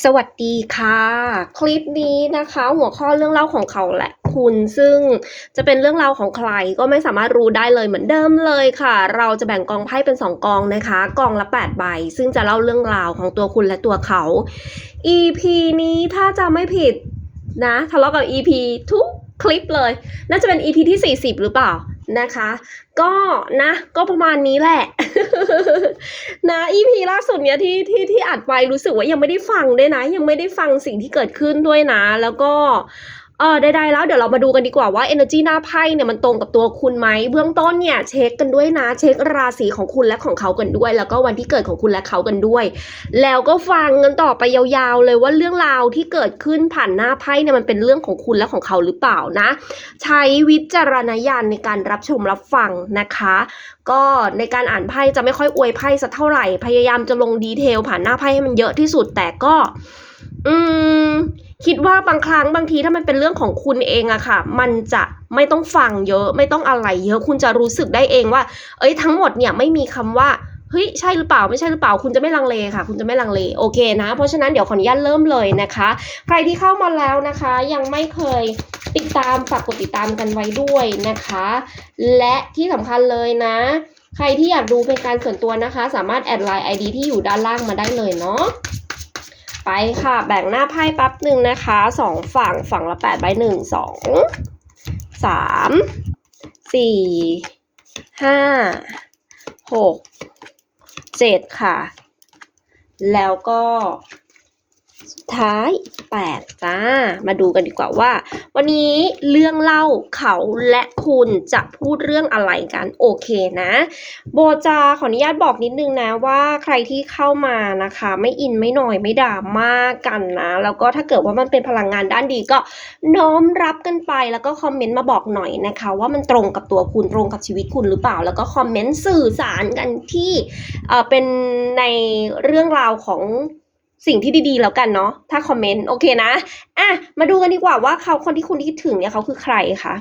สวัสดีค่ะ คลิปนี้นะคะ หัวข้อเรื่องเล่าของเขาและคุณซึ่งจะเป็นเรื่องราวของใครก็ไม่สามารถรู้ได้เลยเหมือนเดิมเลยค่ะ เราจะแบ่งกองไพ่เป็น 2 กองนะคะ กองละ 8 ใบ ซึ่งจะเล่าเรื่องราวของตัวคุณและตัวเขา EP นี้ถ้าจะไม่ผิดนะทะเลาะกับ EP ทุกคลิปเลย น่าจะเป็น EP ที่ 40 หรือเปล่า นะคะ ก็นะ ก็ประมาณนี้แหละ นะ EP ล่าสุดเนี้ยที่ที่ที่อัดไปรู้สึกว่ายังไม่ได้ฟังด้วยนะ ยังไม่ได้ฟังสิ่งที่เกิดขึ้นด้วยนะ แล้วก็ เออใดๆแล้วเดี๋ยวเรามาดูกันดีกว่าว่า energy หน้าไพ่เนี่ยมันตรงกับตัวคุณไหมเบื้องต้นเนี่ยเช็คกันด้วยนะเช็คราศีของคุณและของเขากันด้วย แล้วก็วันที่เกิดของคุณและเขากันด้วย แล้วก็ฟังกันต่อไปยาวๆเลยว่าเรื่องราวที่เกิดขึ้นผ่านหน้าไพ่เนี่ยมันเป็นเรื่องของคุณและของเขาหรือเปล่านะ ใช้วิจารณญาณในการรับชมรับฟังนะคะ ก็ในการอ่านไพ่จะไม่ค่อยอวยไพ่สักเท่าไหร่พยายามจะลงดีเทลผ่านหน้าไพ่ให้มันเยอะที่สุดแต่ก็ อืม คิดว่าบางครั้งบางทีถ้ามันเป็นเรื่องของคุณเองอะค่ะ มันจะไม่ต้องฟังเยอะ ไม่ต้องอะไรเยอะคุณจะรู้สึกได้เองว่า เอ้ยทั้งหมดเนี่ยไม่มีคำว่าเฮ้ยใช่หรือเปล่าไม่ใช่หรือเปล่าคุณจะไม่ลังเลค่ะ คุณจะไม่ลังเลโอเคนะ เพราะฉะนั้นเดี๋ยวขออนุญาตเริ่มเลยนะคะ ใครที่เข้ามาแล้วนะคะ ยังไม่เคยติดตามฝากกดติดตามกันไว้ด้วยนะคะ และที่สำคัญเลยนะ ใครที่อยากดูเป็นการส่วนตัวนะคะ สามารถแอดไลน์ ID ที่อยู่ด้านล่างมาได้เลยเนาะ ไปค่ะ แบ่งหน้าไพ่แป๊บหนึ่งนะคะสองฝั่งฝั่งละแปดใบหนึ่งสองสามสี่ห้าหกเจ็ดค่ะ แล้วก็ ท้ายแปดจ้า มาดูกันดีกว่าว่า วันนี้เรื่องเล่าเขาและคุณจะพูดเรื่องอะไรกันโอเคนะ โบจะขออนุญาตบอกนิดนึงนะว่าใครที่เข้ามานะคะ ไม่อินไม่หน่อยไม่ด่ามากกันนะ แล้วก็ถ้าเกิดว่ามันเป็นพลังงานด้านดีก็น้อมรับกันไปแล้วก็คอมเมนต์มาบอกหน่อยนะคะ ว่ามันตรงกับตัวคุณตรงกับชีวิตคุณหรือเปล่า แล้วก็คอมเมนต์สื่อสารกันที่เเป็นในเรื่องราวของ สิ่งที่ดีๆแล้วกันเนาะถ้าคอมเมนต์โอเคนะอะมาดูกันดีกว่าว่าเขาคนที่คุณคิดถึงเนี่ยเขาคือใครคะ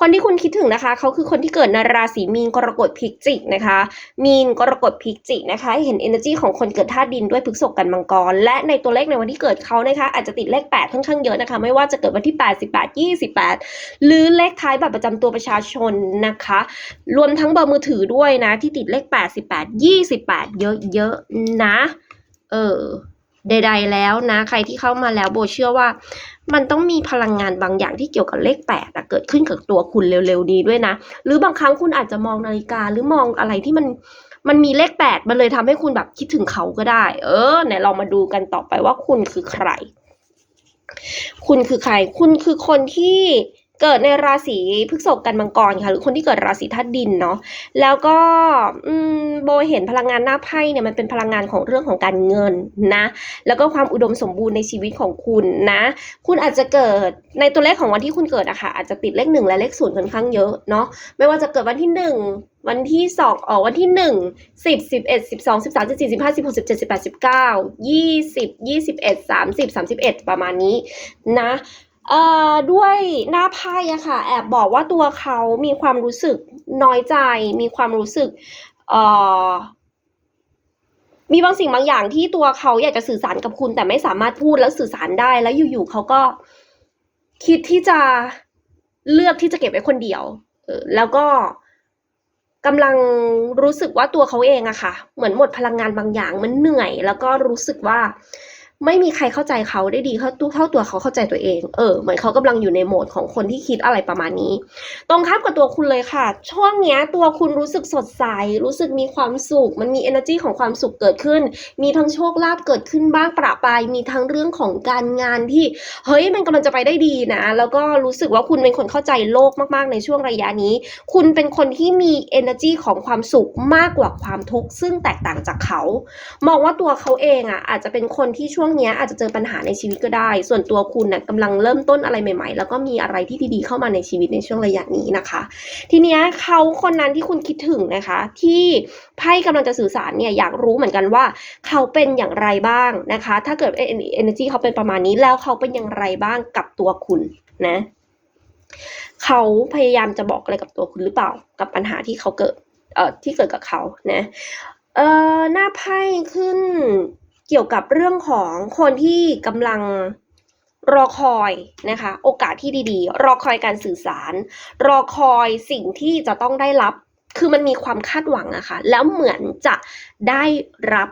คนที่คุณคิดถึงนะคะ เขาคือคนที่เกิดในราศีมีนกรกฎพิจิกนะคะ มีนกรกฎพิจิกนะคะให้เห็น energy ของคนเกิดธาตุดินด้วยพฤษกันมังกร และในตัวเลขในวันที่เกิดเขานะคะ อาจจะติดเลข 8 ค่อนข้างเยอะนะคะ ไม่ว่าจะเกิดวันที่ 8 18 28 หรือเลขท้ายบัตรประจำตัวประชาชนนะคะ รวมทั้งเบอร์มือถือด้วยนะ ที่ติดเลข88 28 เยอะๆนะ เออ ใด ๆ แล้วนะ ใครที่เข้ามาแล้วโบเชื่อว่า มันต้องมีพลังงานบางอย่างที่เกี่ยวกับเลขแปดอะเกิดขึ้นกับตัวคุณเร็วๆนี้ด้วยนะ หรือบางครั้งคุณอาจจะมองนาฬิกาหรือมองอะไรที่มันมันมีเลขแปดมันเลยทำให้คุณแบบคิดถึงเขาก็ได้ เออไหนเรามาดูกันต่อไปว่าคุณคือใคร คุณคือใคร คุณคือคนที่ เกิดในราศีพฤษภกันมังกรค่ะ หรือคนที่เกิดราศีธาตุดินเนาะแล้วก็โบเห็นพลังงานหน้าไพ่เนี่ยมันเป็นพลังงานของเรื่องของการเงินนะแล้วก็ความอุดมสมบูรณ์ในชีวิตของคุณนะ คุณอาจจะเกิดในตัวเลขของวันที่คุณเกิดอะค่ะอาจจะติดเลขหนึ่งและเลขศูนย์ค่อนข้างเยอะเนาะไม่ว่าจะเกิดวันที่หนึ่งวันที่สองอ๋อวันที่หนึ่งสิบสิบเอ็ดสิบสองสิบสามสิบสี่สิบห้าสิบหกสิบเจ็ดสิบแปดสิบเก้ายี่สิบยี่สิบเอ็ดสามสิบสามสิบเอ็ดประมาณนี้นะ เอ่อด้วยหน้าไพ่อะค่ะ แอบบอกว่าตัวเขามีความรู้สึกน้อยใจ มีความรู้สึกเอ่อมีบางสิ่งบางอย่างที่ตัวเขาอยากจะสื่อสารกับคุณ แต่ไม่สามารถพูดแล้วสื่อสารได้แล้วอยู่ๆเขาก็คิดที่จะเลือกที่จะเก็บไว้คนเดียวแล้วก็กำลังรู้สึกว่าตัวเขาเองอะค่ะ เหมือนหมดพลังงานบางอย่างมันเหนื่อย แล้วก็รู้สึกว่า ไม่มีใครเข้าใจเขาได้ดีเท่าเท่าตัวเขาเข้าใจตัวเอง เออ เหมือนเขากำลังอยู่ในโหมดของคนที่คิดอะไรประมาณนี้ ตรงข้ามกับตัวคุณเลยค่ะ ช่วงเนี้ยตัวคุณรู้สึกสดใส รู้สึกมีความสุข มันมี energy ของความสุขเกิดขึ้น มีทั้งโชคลาภเกิดขึ้นบ้างประปราย มีทั้งเรื่องของการงานที่ เฮ้ย มันกำลังจะไปได้ดีนะ แล้วก็รู้สึกว่าคุณเป็นคนเข้าใจโลกมากๆ ในช่วงระยะนี้ คุณเป็นคนที่มี energy ของความสุขมากกว่าความทุกข์ ซึ่งแตกต่างจากเขา มองว่าตัวเขาเองอะอาจจะเป็นคนที่ช่วงเนี้ยอาจจะเจอปัญหาในชีวิตก็ได้ ส่วนตัวคุณน่ะกำลังเริ่มต้นอะไรใหม่ ๆ แล้วก็มีอะไรที่ดีๆเข้ามาในชีวิตในช่วงระยะนี้นะคะ ทีเนี้ยเขาคนนั้นที่คุณคิดถึงนะคะ ที่ไพ่กำลังจะสื่อสารเนี่ยอยากรู้เหมือนกันว่าเขาเป็นอย่างไรบ้างนะคะ ถ้าเกิดเอเนจีเขาเป็นประมาณนี้แล้วเขาเป็นอย่างไรบ้างกับตัวคุณนะเขาพยายามจะบอกอะไรกับตัวคุณหรือเปล่า กับปัญหาที่เขาเกิดเอ่อที่เกิดกับเขานะเอ่อหน้าไพ่ขึ้น เกี่ยวกับเรื่องของคนที่กำลังรอคอยนะคะ โอกาสที่ดีๆ รอคอยการสื่อสาร รอคอยสิ่งที่จะต้องได้รับ คือมันมีความคาดหวังอะค่ะ แล้วเหมือนจะได้รับ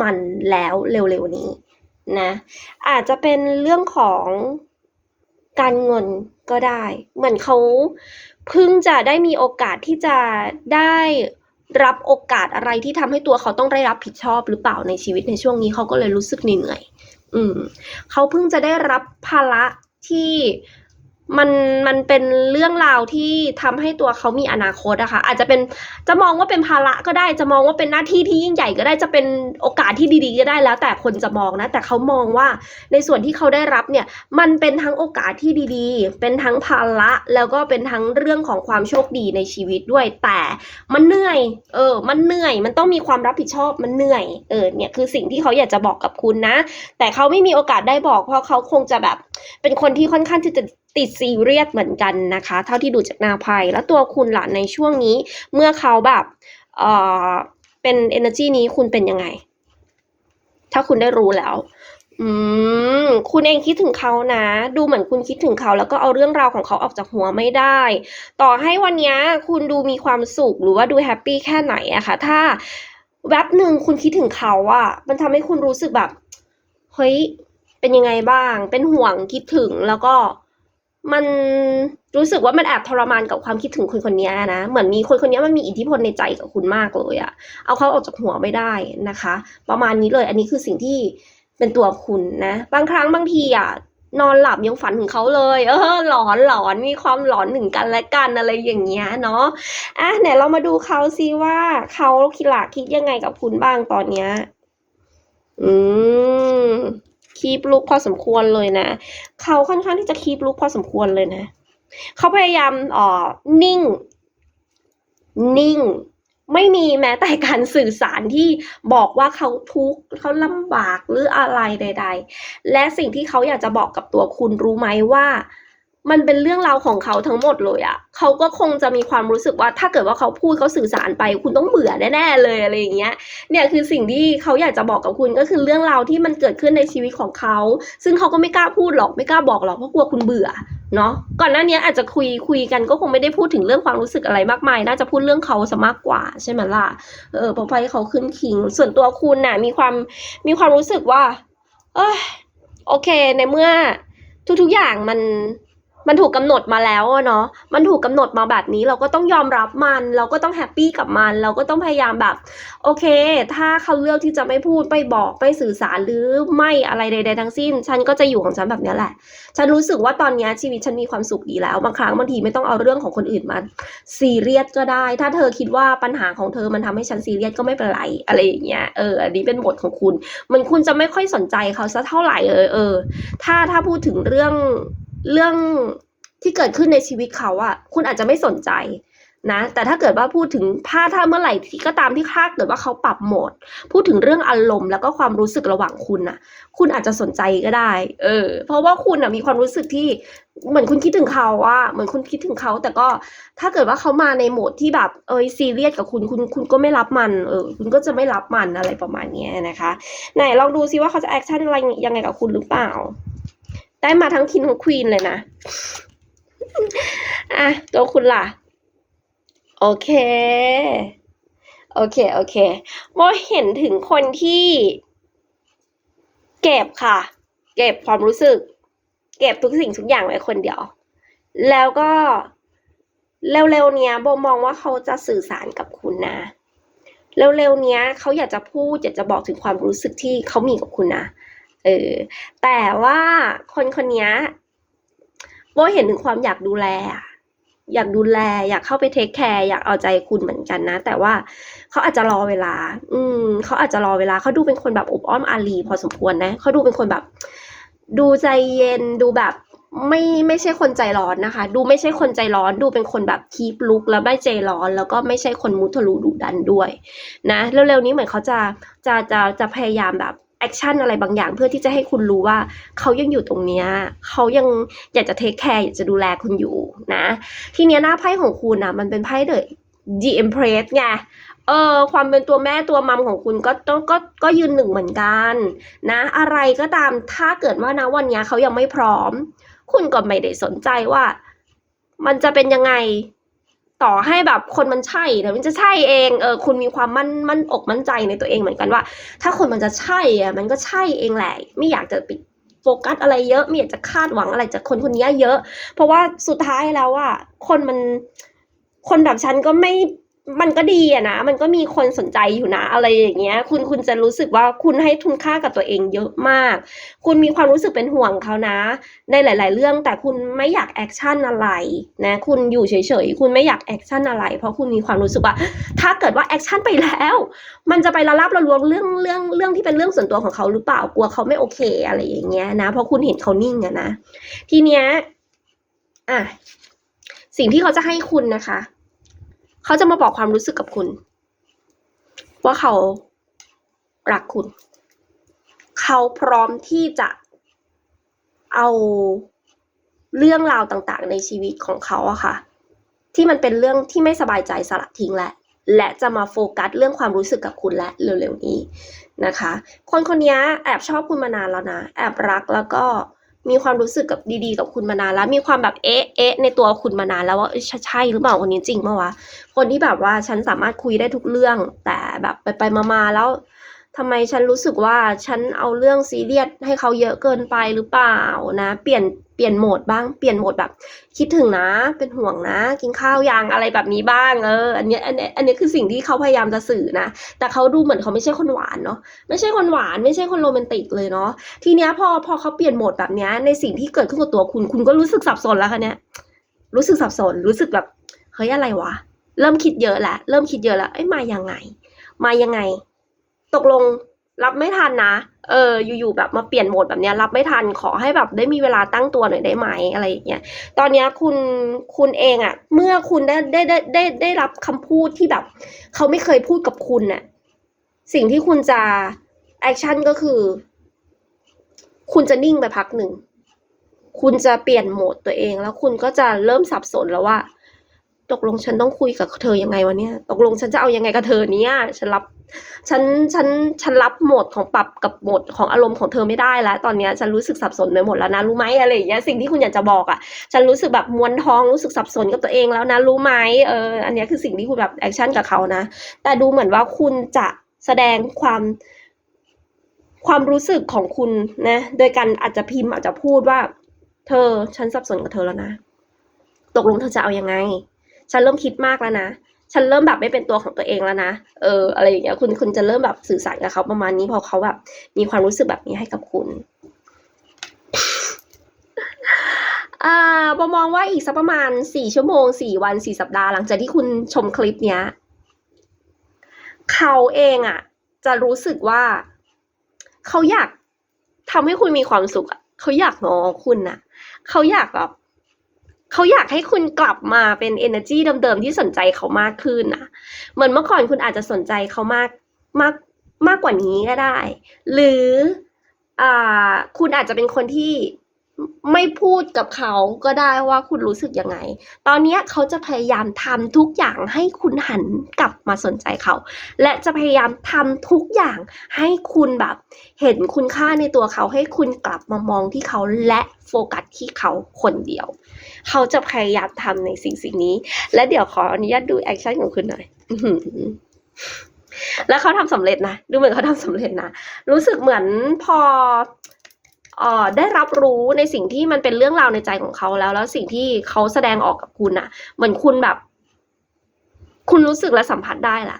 มันแล้วเร็วๆนี้นะอาจจะเป็นเรื่องของการเงินก็ได้ เหมือนเขาเพิ่งจะได้มีโอกาสที่จะได้ รับโอกาสอะไรที่ทำให้ตัวเขาต้องได้รับผิดชอบหรือเปล่าในชีวิตในช่วงนี้เขาก็เลยรู้สึกเหนื่อย อืมเขาเพิ่งจะได้รับภาระที่ มันมันเป็นเรื่องราวที่ทำให้ตัวเขามีอนาคตอะค่ะอาจจะเป็นจะมองว่าเป็นภาระก็ได้จะมองว่าเป็นหน้าที่ที่ยิ่งใหญ่ก็ได้จะเป็นโอกาสที่ดีๆก็ได้แล้ว แต่คนจะมองนะ แต่เขามองว่าในส่วนที่เขาได้รับเนี่ย มันเป็นทั้งโอกาสที่ดีๆ เป็นทั้งภาระแล้วก็เป็นทั้งเรื่องของความโชคดีในชีวิตด้วย แต่มันเหนื่อย เออ มันเหนื่อย มันต้องมีความรับผิดชอบมันเหนื่อยเออเนี่ยคือสิ่งที่เขาอยากจะบอกกับคุณนะ แต่เขาไม่มีโอกาสได้บอก เพราะเขาคงจะแบบ เป็นคนที่ค่อนข้างที่จะ ติดซีเรียสเหมือนกันนะคะ เท่าที่ดูจากนาไพ่แล้วตัวคุณล่ะในช่วงนี้ เมื่อเขาแบบเออเป็น energy นี้คุณเป็นยังไง ถ้าคุณได้รู้แล้ว อืม คุณเองคิดถึงเขานะ ดูเหมือนคุณคิดถึงเขา แล้วก็เอาเรื่องราวของเขาออกจากหัวไม่ได้ ต่อให้วันนี้คุณดูมีความสุขหรือว่าดูแฮปปี้แค่ไหนอะค่ะถ้าแวบหนึ่งคุณคิดถึงเขาอะมันทำให้คุณรู้สึกแบบ เฮ้ย เป็นยังไงบ้าง เป็นห่วงคิดถึงแล้วก็ มันรู้สึกว่ามันแอบทรมานกับความคิดถึงคนคนนี้นะ เหมือนมีคนคนนี้มันมีอิทธิพลในใจกับคุณมากเลยอะเอาเขาออกจากหัวไม่ได้นะคะ ประมาณนี้เลย อันนี้คือสิ่งที่เป็นตัวคุณนะ บางครั้งบางทีอะนอนหลับยังฝันถึงเขาเลย เออหลอนหลอนมีความหลอนถึงกันและกันอะไรอย่างเงี้ยเนาะอะไหนเรามาดูเขาซิว่าเขาคิดละคิดยังไงกับคุณบ้างตอนเนี้ยอืม คีบลุกพอสมควรเลยนะ เขาค่อนข้างที่จะคีบลุกพอสมควรเลยนะ เขาพยายามอ่อนิ่ง นิ่ง ไม่มีแม้แต่การสื่อสารที่บอกว่าเขาทุกข์เขาลำบากหรืออะไรใด ๆ และสิ่งที่เขาอยากจะบอกกับตัวคุณรู้ไหมว่า มันเป็นเรื่องราวของเขาทั้งหมดเลยอะ่ะเขาก็คงจะมีความรู้สึกว่าถ้าเกิดว่าเขาพูดเขาสื่อสารไป คุณต้องเบื่อแน่ๆเลยอะไรอย่างเงี้ย เนี่ยคือสิ่งที่เขาอยากจะบอกกับคุณก็คือเรื่องราวที่มันเกิดขึ้นในชีวิตของเขา ซึ่งเขาก็ไม่กล้าพูดหรอกไม่กล้าบอกหรอกเพราะกลัวคุณเบื่อเนาะ ก่อนหน้านี้อาจจะคุยคุยกันก็คงไม่ได้พูดถึงเรื่องความรู้สึกอะไรมากมาย น่าจะพูดเรื่องเขาซะมากกว่าใช่ไหมล่ะ เออพราะไฟเขาขึ้นคิง ส่วนตัวคุณน่ะมีความมีความรู้สึกว่า เอยโอเคในเมื่อทุกๆอย่างมัน มันถูกกำหนดมาแล้วเนาะมันถูกกำหนดมาแบบนี้เราก็ต้องยอมรับมัน เราก็ต้องแฮปปี้กับมัน เราก็ต้องพยายามแบบ โอเค ถ้าเขาเลือกที่จะไม่พูดไม่บอกไม่สื่อสารหรือไม่อะไรใดๆทั้งสิ้น ฉันก็จะอยู่ของฉันแบบนี้แหละ ฉันรู้สึกว่าตอนนี้ชีวิตฉันมีความสุขดีแล้ว บางครั้งบางทีไม่ต้องเอาเรื่องของคนอื่นมาซีเรียสก็ได้ ถ้าเธอคิดว่าปัญหาของเธอมันทำให้ฉันซีเรียสก็ไม่เป็นไรอะไรอย่างเงี้ยเอออันนี้เป็นบทของคุณเหมันคุณจะไม่ค่อยสนใจเขาสักเท่าไหร่เออเออ ถ้าถ้าพูดถึงเรื่อง เรื่องที่เกิดขึ้นในชีวิตเขาอะคุณอาจจะไม่สนใจนะ แต่ถ้าเกิดว่าพูดถึงถ้าถ้าเมื่อไหร่ที่ก็ตามที่ค่าเกิดว่าเขาปรับโหมด พูดถึงเรื่องอารมณ์แล้วก็ความรู้สึกระหว่างคุณอะคุณอาจจะสนใจก็ได้ เออ เพราะว่าคุณอะมีความรู้สึกที่เหมือนคุณคิดถึงเขาอะเหมือนคุณคิดถึงเขา แต่ก็ถ้าเกิดว่าเขามาในโหมดที่แบบเอยซีเรียสกับคุณคุณคุณก็ไม่รับมัน เออ คุณก็จะไม่รับมันอะไรประมาณนี้นะคะ ไหนลองดูซิว่าเขาจะแอคชั่นอะไรยังไงกับคุณหรือเปล่า ได้มาทั้งคินทั้งควีนเลยนะ อะ ตัวคุณล่ะ โอเค โอเค โอเคโมเห็นถึงคนที่ เก็บค่ะ เก็บความรู้สึก เก็บทุกสิ่งทุกอย่างไว้คนเดียว แล้วก็เร็วๆเนี้ยโบมองว่าเขาจะสื่อสารกับคุณนะเร็วๆเนี้ยเขาอยากจะพูดอยากจะบอกถึงความรู้สึกที่เขามีกับคุณนะ เออ แต่ว่าคนคนนี้โบเห็นถึงความอยากดูแลอะอยากดูแล อยากเข้าไปเทคแคร์อยากเอาใจคุณเหมือนกันนะ แต่ว่าเขาอาจจะรอเวลา อืมเขาอาจจะรอเวลาเขาดูเป็นคนแบบอบอ้อมอารีพอสมควรนะเขาดูเป็นคนแบบ ดูใจเย็นดูแบบไม่ไม่ใช่คนใจร้อนนะคะ ดูไม่ใช่คนใจร้อน ดูเป็นคนแบบคีปลุกแล้วไม่ใจร้อน แล้วก็ไม่ใช่คนมุทะลุดุดันด้วย นะเร็วๆนี้เหมือนเขาจะจะจะจะพยายามแบบ แอคชั่นอะไรบางอย่างเพื่อที่จะให้คุณรู้ว่าเขายังอยู่ตรงเนี้ยเขายังอยากจะเทคแคร์อยากจะดูแลคุณอยู่นะ ทีเนี้ยหน้าไพ่ของคุณนะมันเป็นไพ่เดอะ The Empress ไงเออความเป็นตัวแม่ตัวมัมของคุณก็ต้องก็ก็ยืนหนึ่งเหมือนกันนะ อะไรก็ตามถ้าเกิดว่านะวันนี้เขายังไม่พร้อม คุณก็ไม่ได้สนใจว่า มันจะเป็นยังไง ต่อให้แบบคนมันใช่แต่มันจะใช่เองเออคุณมีความมั่นมั่นอกมั่นใจในตัวเองเหมือนกันว่า ถ้าคนมันจะใช่อะมันก็ใช่เองแหละไม่อยากจะไปโฟกัสอะไรเยอะ ไม่อยากจะคาดหวังอะไรจากคนคนนี้เยอะ เพราะว่าสุดท้ายแล้วอะคนมันคนแบบฉันก็ไม่ มันก็ดีอะนะ มันก็มีคนสนใจอยู่นะ อะไรอย่างเงี้ย คุณคุณจะรู้สึกว่าคุณให้ทุนค่ากับตัวเองเยอะมาก คุณมีความรู้สึกเป็นห่วงเขานะ ในหลาย ๆ เรื่องแต่คุณไม่อยากแอคชั่นอะไรนะ คุณอยู่เฉย ๆ คุณไม่อยากแอคชั่นอะไร เพราะคุณมีความรู้สึกว่า ถ้าเกิดว่าแอคชั่นไปแล้ว มันจะไปละลาบละลวงเรื่องเรื่องเรื่องที่เป็นเรื่องส่วนตัวของเขาหรือเปล่า กลัวเขาไม่โอเคอะไรอย่างเงี้ยนะ เพราะคุณเห็นเขานิ่งอะนะ ทีเนี้ย อะ สิ่งที่เขาจะให้คุณนะคะ เขาจะมาบอกความรู้สึกกับคุณ ว่าเขารักคุณ เขาพร้อมที่จะเอาเรื่องราวต่างๆ ในชีวิตของเขาอะค่ะ ที่มันเป็นเรื่องที่ไม่สบายใจสละทิ้งและและจะมาโฟกัสเรื่องความรู้สึกกับคุณและเร็วๆนี้นะคะ คนคนนี้แอบชอบคุณมานานแล้วนะ แอบรักแล้วก็ มีความรู้สึกกับดีๆ กับคุณมานานแล้ว มีความแบบเอ๊ะเอ๊ะในตัวคุณมานานแล้วว่าใช่หรือเปล่าคนนี้จริงเมื่อวะคนที่แบบว่าฉันสามารถคุยได้ทุกเรื่อง แต่แบบไปไปมาๆแล้ว ทำไมฉันรู้สึกว่าฉันเอาเรื่องซีเรียสให้เขาเยอะเกินไปหรือเปล่านะ เปลี่ยนเปลี่ยนโหมดบ้างเปลี่ยนโหมดแบบ คิดถึงนะเป็นห่วงนะ กินข้าวยังอะไรแบบนี้บ้างเอออันเนี้ยอันเนี้ยอันเนี้ยคือสิ่งที่เขาพยายามจะสื่อนะ แต่เขาดูเหมือนเขาไม่ใช่คนหวานเนาะไม่ใช่คนหวาน ไม่ใช่คนโรแมนติกเลยเนาะทีเนี้ยพอพอเขาเปลี่ยนโหมดแบบเนี้ยในสิ่งที่เกิดขึ้นกับตัวคุณ คุณก็รู้สึกสับสนแล้วคะเนี่ยรู้สึกสับสนรู้สึกแบบเฮ้ยอะไรวะเริ่มคิดเยอะแล้วเริ่มคิดเยอะแล้วเอ้ยมายังไง มายังไง ตกลงรับไม่ทันนะ เออ อยู่ๆ แบบมาเปลี่ยนโหมดแบบนี้รับไม่ทัน ขอให้แบบได้มีเวลาตั้งตัวหน่อยได้ไหมอะไรอย่างเงี้ย ตอนนี้คุณ คุณเองอะเมื่อคุณได้ได้ได้ได้ได้รับคำพูดที่แบบ เขาไม่เคยพูดกับคุณน่ะ สิ่งที่คุณจะแอคชั่นก็คือ คุณจะนิ่งไปพักหนึ่ง คุณจะเปลี่ยนโหมดตัวเอง แล้วคุณก็จะเริ่มสับสนแล้วว่า ตกลงฉันต้องคุยกับเธอยังไงวะเนี่ย ตกลงฉันจะเอายังไงกับเธอเนี่ย ฉันรับ ฉัน ฉัน ฉันรับโหมดของปรับกับโหมดของอารมณ์ของเธอไม่ได้แล้ว ตอนเนี้ยฉันรู้สึกสับสนไปหมดแล้วนะรู้ไหมอะไรอย่างเงี้ย สิ่งที่คุณอยากจะบอกอะ่ะ ฉันรู้สึกแบบมวนท้องรู้สึกสับสนกับตัวเองแล้วนะรู้ไหมเออ อันเนี้ยคือสิ่งที่คุณแบบแอคชั่นกับเขานะ แต่ดูเหมือนว่าคุณจะแสดงความความรู้สึกของคุณนะ โดยการอาจจะพิมพ์อาจจะพูดว่า เธอฉันสับสนกับเธอแล้วนะ ตกลงเธอจะเอายังไง ฉันเริ่มคิดมากแล้วนะฉันเริ่มแบบไม่เป็นตัวของตัวเองแล้วนะ เออ อะไรอย่างเงี้ย คุณคุณจะเริ่มแบบสื่อสารกับเขาประมาณนี้พอเขาแบบมีความรู้สึกแบบนี้ให้กับคุณ อ่าปมองว่าอีกสักประมาณสี่ชั่วโมงสี่วันสี่สัปดาห์หลังจากที่คุณชมคลิปเนี้ย เขาเองอะ จะรู้สึกว่า เขาอยากทำให้คุณมีความสุขอะเขาอยากงอคุณน่ะ เขาอยากแบบ เขาอยากให้คุณกลับมาเป็น energy เดิมๆที่สนใจเขามากขึ้นนะเหมือนเมื่อก่อนคุณอาจจะสนใจเขามากมากมากกว่านี้ก็ได้ หรืออ่าคุณอาจจะเป็นคนที่ ไม่พูดกับเขาก็ได้ว่าคุณรู้สึกยังไง ตอนนี้เขาจะพยายามทำทุกอย่างให้คุณหันกลับมาสนใจเขา และจะพยายามทำทุกอย่างให้คุณแบบ เห็นคุณค่าในตัวเขาให้คุณกลับมามองที่เขาและโฟกัสที่เขาคนเดียว เขาจะพยายามทำในสิ่งสิ่งนี้ และเดี๋ยวขออนุญาตดูแอคชั่นของคุณหน่อยแล้วเขาทำสำเร็จนะ ดูเหมือนเขาทำสำเร็จนะ รู้สึกเหมือนพอ ได้รับรู้ในสิ่งที่มันเป็นเรื่องราวในใจของเขาแล้ว แล้วสิ่งที่เขาแสดงออกกับคุณน่ะเหมือนคุณแบบ คุณรู้สึกและสัมผัสได้ล่ะ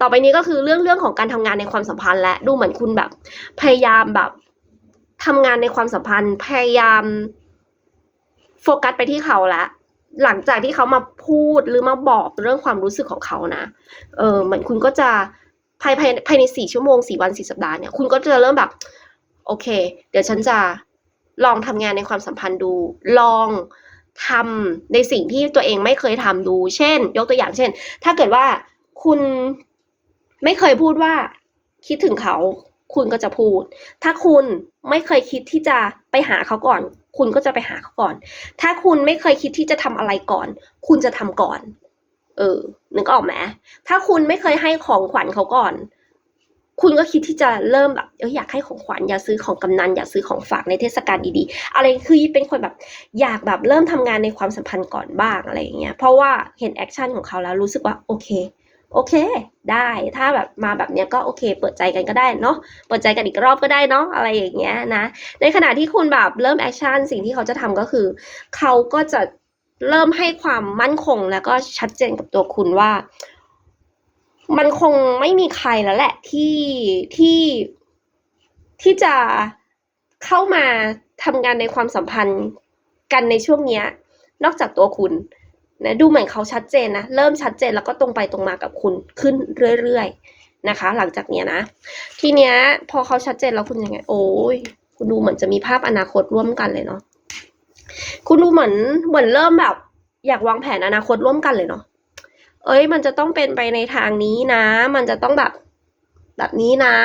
ต่อไปนี้ก็คือเรื่องเรื่องของการทำงานในความสัมพันธ์ และดูเหมือนคุณแบบ พยายามแบบทำงานในความสัมพันธ์ พยายามโฟกัสไปที่เขาละหลังจากที่เขามาพูดหรือมาบอกเรื่องความรู้สึกของเขานะ เออเหมือนคุณก็จะภายภายภายในสี่ชั่วโมงสี่วันสี่สัปดาห์เนี่ย คุณก็จะเริ่มแบบ โอเค เดี๋ยวฉันจะลองทำงานในความสัมพันธ์ดู ลองทำในสิ่งที่ตัวเองไม่เคยทำดู เช่น ยกตัวอย่างเช่น ถ้าเกิดว่าคุณไม่เคยพูดว่าคิดถึงเขา คุณก็จะพูด ถ้าคุณไม่เคยคิดที่จะไปหาเขาก่อน คุณก็จะไปหาเขาก่อน ถ้าคุณไม่เคยคิดที่จะทำอะไรก่อน คุณจะทำก่อน เออนึกออกไหมถ้าคุณไม่เคยให้ของขวัญเขาก่อน คุณก็คิดที่จะเริ่มแบบเอออยากให้ของขวัญอยากซื้อของกำนันอยากซื้อของฝากในเทศกาลดีๆ อะไรคือเป็นคนแบบอยากแบบเริ่มทำงานในความสัมพันธ์ก่อนบ้างอะไรอย่างเงี้ยเพราะว่าเห็นแอคชั่นของเขาแล้วรู้สึกว่าโอเคโอเค ได้ถ้าแบบมาแบบเนี้ยก็โอเค เปิดใจกันก็ได้เนาะเปิดใจกันอีกรอบก็ได้เนาะอะไรอย่างเงี้ยนะ ในขณะที่คุณแบบเริ่มแอคชั่นสิ่งที่เขาจะทำก็คือ เขาก็จะเริ่มให้ความมั่นคงแล้วก็ชัดเจนกับตัวคุณว่า มันคงไม่มีใครแล้วแหละที่ที่ที่จะเข้ามาทำงานในความสัมพันธ์กันในช่วงเนี้ย นอกจากตัวคุณนะดูเหมือนเขาชัดเจนนะเริ่มชัดเจนแล้วก็ตรงไปตรงมากับคุณขึ้นเรื่อยๆนะคะ หลังจากเนี้ยนะ ทีเนี้ยพอเขาชัดเจนแล้วคุณยังไง โอ้ยคุณดูเหมือนจะมีภาพอนาคตร่วมกันเลยเนาะคุณดูเหมือนเหมือนเริ่มแบบ อยากวางแผนอนาคตร่วมกันเลยเนาะ เอ้ย มันจะต้องเป็นไปในทางนี้นะ มันจะต้องแบบแบบนี้นะ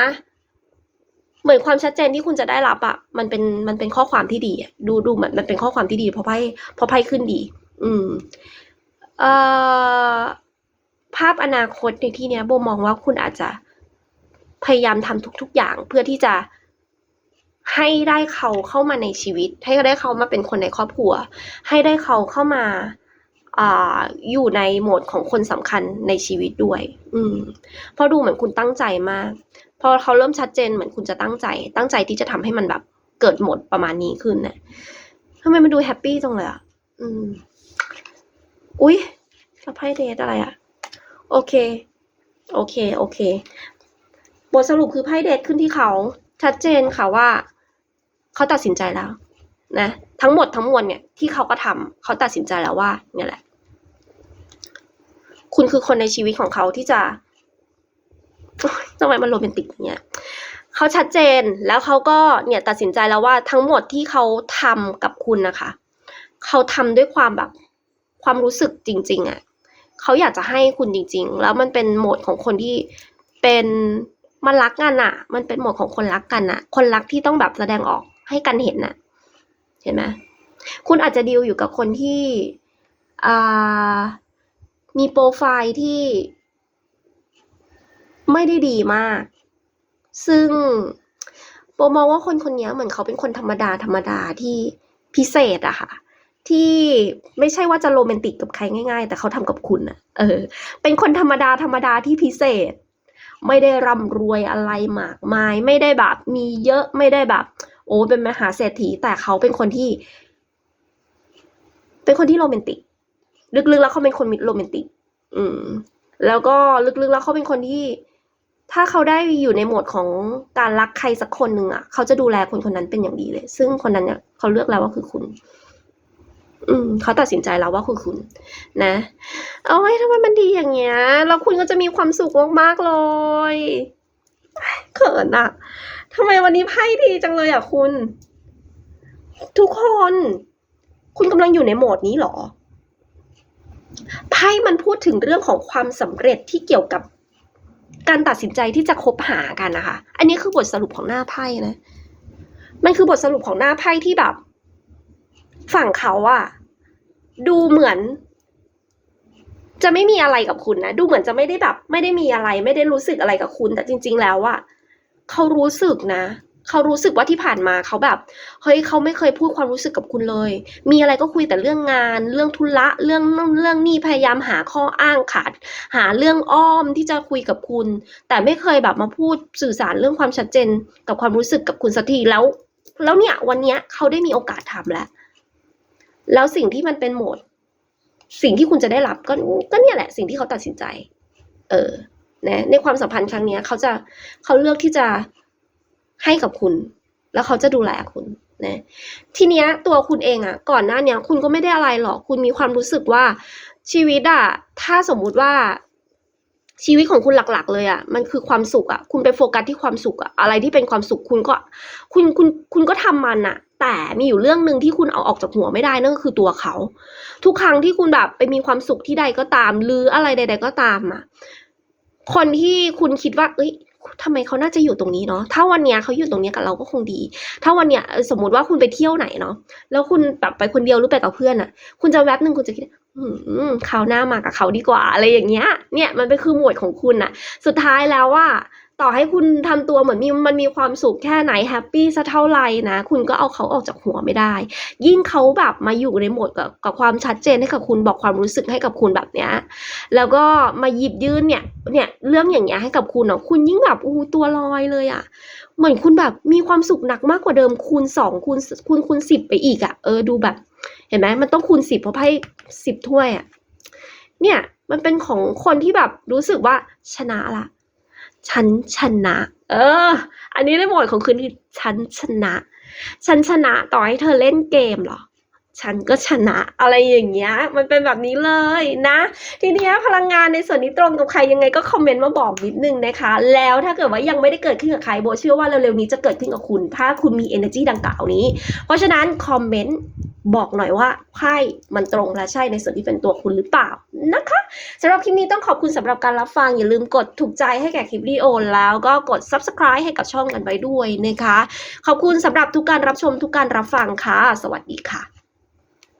เหมือนความชัดเจนที่คุณจะได้รับอะมันเป็นมันเป็นข้อความที่ดีดูดูเหมือนมันเป็นข้อความที่ดีเพราะไพ่เพราะไพ่ขึ้นดี อืมเอ่อภาพอนาคตในที่เนี้ยโบมองว่าคุณอาจจะพยายามทำทุก ๆ อย่างเพื่อที่จะให้ได้เขาเข้ามาในชีวิต ให้ได้เขามาเป็นคนในครอบครัว ให้ได้เขาเข้ามา อยู่ในโหมดของคนสำคัญในชีวิตด้วย อืมเพราะดูเหมือนคุณตั้งใจมาก พอเขาเริ่มชัดเจนเหมือนคุณจะตั้งใจ ตั้งใจที่จะทำให้มันแบบเกิดโหมดประมาณนี้ขึ้นนี่ยทำไมมันดูแฮปปี้จังเลยอะ อืม อุ๊ยแล้วไพ่เดทอะไรอะ โอเค โอเค โอเค บทสรุปคือไพ่เดทขึ้นที่เขา ชัดเจนค่ะว่า เขาตัดสินใจแล้ว นะ ทั้งหมดทั้งมวลเนี่ยที่เขาก็ทำเขาตัดสินใจแล้วว่า เนี่ยแหละ คุณคือคนในชีวิตของเขาที่จะทำไมมันโรแมนติกเงี้ยเขาชัดเจนแล้วเขาก็เนี่ยตัดสินใจแล้วว่าทั้งหมดที่เขาทำกับคุณนะคะ เขาทำด้วยความแบบความรู้สึกจริง ๆอะ่ะเขาอยากจะให้คุณจริง ๆ แล้วมันเป็นโหมดของคนที่เป็นมันรักกันอะ่ะ มันเป็นโหมดของคนรักกันอะ่ะ คนรักที่ต้องแบบแสดงออกให้กันเห็นน่ะ เห็นไหมคุณอาจจะดีลอยู่กับคนที่อ่า มีโปรไฟล์ที่ไม่ได้ดีมาก ซึ่งโปมองว่าคนคนนี้เหมือนเขาเป็นคนธรรมดาธรรมดาที่พิเศษอะค่ะ ที่ไม่ใช่ว่าจะโรแมนติกกับใครง่าย ๆ แต่เขาทำกับคุณอะเออ เป็นคนธรรมดาธรรมดาที่พิเศษ ไม่ได้ร่ำรวยอะไรมากมาย ไม่ได้แบบมีเยอะไม่ได้แบบ โอ้เป็นมหาเศรษฐีแต่เขาเป็นคนที่ เป็นคนที่โรแมนติก ลึกๆแล้วเขาเป็นคนโรแมนติก อืม แล้วก็ลึกๆแล้วเขาเป็นคนที่ ถ้าเขาได้อยู่ในโหมดของการรักใครสักคนหนึ่งอะ เขาจะดูแลคนคนนั้นเป็นอย่างดีเลย ซึ่งคนนั้นเนี่ยเขาเลือกแล้วว่าคือคุณ อืมเขาตัดสินใจแล้วว่าคือคุณ นะเอาไว้ทำไมมันดีอย่างเงี้ยแล้วคุณก็จะมีความสุขมากๆเลยเขินอะทำไมวันนี้ไพ่ดีจังเลยอะคุณ ทุกคน คุณกำลังอยู่ในโหมดนี้เหรอ ไพ่มันพูดถึงเรื่องของความสำเร็จที่เกี่ยวกับการตัดสินใจที่จะคบหากันนะคะ อันนี้คือบทสรุปของหน้าไพ่นะ มันคือบทสรุปของหน้าไพ่ที่แบบ ฝั่งเขาอะดูเหมือน จะไม่มีอะไรกับคุณนะ ดูเหมือนจะไม่ได้แบบ ไม่ได้มีอะไร ไม่ได้รู้สึกอะไรกับคุณ แต่จริง ๆ แล้วอะเขารู้สึกนะ เขารู้สึกว่าที่ผ่านมาเขาแบบเฮ้ยเขาไม่เคยพูดความรู้สึกกับคุณเลย มีอะไรก็คุยแต่เรื่องงาน เรื่องธุระเรื่องนู่นเรื่องนี่พยายามหาข้ออ้างขาด หาเรื่องอ้อมที่จะคุยกับคุณ แต่ไม่เคยแบบมาพูดสื่อสารเรื่องความชัดเจนกับความรู้สึกกับคุณสักทีแล้ว แล้วเนี่ยวันเนี้ยเขาได้มีโอกาสทำแล้วแล้วสิ่งที่มันเป็นโหมด สิ่งที่คุณจะได้รับก็ก็เนี่ยแหละ สิ่งที่เขาตัดสินใจ เออนะในความสัมพันธ์ครั้งเนี้ยเขาจะเขาเลือกที่จะ ให้กับคุณ แล้วเขาจะดูแลคุณนะทีเนี้ยตัวคุณเองอะก่อนหน้าเนี้ยคุณก็ไม่ได้อะไรหรอก คุณมีความรู้สึกว่าชีวิตอะถ้าสมมุติว่าชีวิตของคุณหลัก ๆ เลยอะมันคือความสุขอะคุณไปโฟกัสที่ความสุขอะอะไรที่เป็นความสุขคุณก็ คุณคุณคุณก็ทำมันอะแต่มีอยู่เรื่องหนึ่งที่คุณเอาออกจากหัวไม่ได้นั่นก็คือตัวเขา ทุกครั้งที่คุณแบบไปมีความสุขที่ใดก็ตาม หรืออะไรใด ๆ ก็ตามอะ คนที่คุณคิดว่า เอ้ย ทำไมเขาน่าจะอยู่ตรงนี้เนาะ ถ้าวันเนี้ยเขาอยู่ตรงนี้กับเราก็คงดี ถ้าวันเนี้ยสมมติว่าคุณไปเที่ยวไหนเนาะ แล้วคุณแบบไปคนเดียวหรือไปกับเพื่อนอะคุณจะแวบหนึ่งคุณจะคิดอือืมคราวหน้ามากับเขาดีกว่าอะไรอย่างเงี้ย เนี่ยมันเป็นคือหมวดของคุณอะสุดท้ายแล้วว่า ต่อให้คุณทำตัวเหมือนมีมันมีความสุขแค่ไหนแฮปปี้สักเท่าไหร่นะ คุณก็เอาเขาออกจากหัวไม่ได้ ยิ่งเขาแบบมาอยู่ในโหมดกับกับความชัดเจนให้กับคุณบอกความรู้สึกให้กับคุณแบบเนี้ยแล้วก็มาหยิบยื่นเนี่ยเนี่ยเรื่องอย่างเงี้ยให้กับคุณเนาะคุณยิ่งแบบอู้ตัวลอยเลยอะ่ะเหมือนคุณแบบมีความสุขหนักมากกว่าเดิมคูณสองคูณคูณคูณสิบไปอีกอะ่ะเออดูแบบ เห็นไหมมันต้องคูณสิบเพราะไพ่สิบถ้วยอะ่ะเนี่ยมันเป็นของคนที่แบบรู้สึกว่าชนะละ ฉันชนะ เออ อันนี้ในโหมดของคืนที่ฉันชนะ ฉันชนะต่อให้เธอเล่นเกมเหรอ ฉันก็ชนะอะไรอย่างเงี้ย มันเป็นแบบนี้เลยนะ ทีนี้พลังงานในส่วนนี้ตรงกับใครยังไงก็คอมเมนต์มาบอกนิดนึงนะคะ แล้วถ้าเกิดว่ายังไม่ได้เกิดขึ้นกับใครโบเชื่อว่าเร็วๆนี้จะเกิดขึ้นกับคุณ ถ้าคุณมี energy ดังกล่าวนี้ เพราะฉะนั้นคอมเมนต์บอกหน่อยว่าไพ่มันตรงและใช่ในส่วนที่เป็นตัวคุณหรือเปล่านะคะสำหรับคลิปนี้ต้องขอบคุณสำหรับการรับฟัง อย่าลืมกดถูกใจให้แก่คลิปวิดีโอแล้วก็กด subscribe ให้กับช่องกันไว้ด้วยนะคะ ขอบคุณสำหรับทุกการรับชมทุกการรับฟังค่ะ สวัสดีค่ะ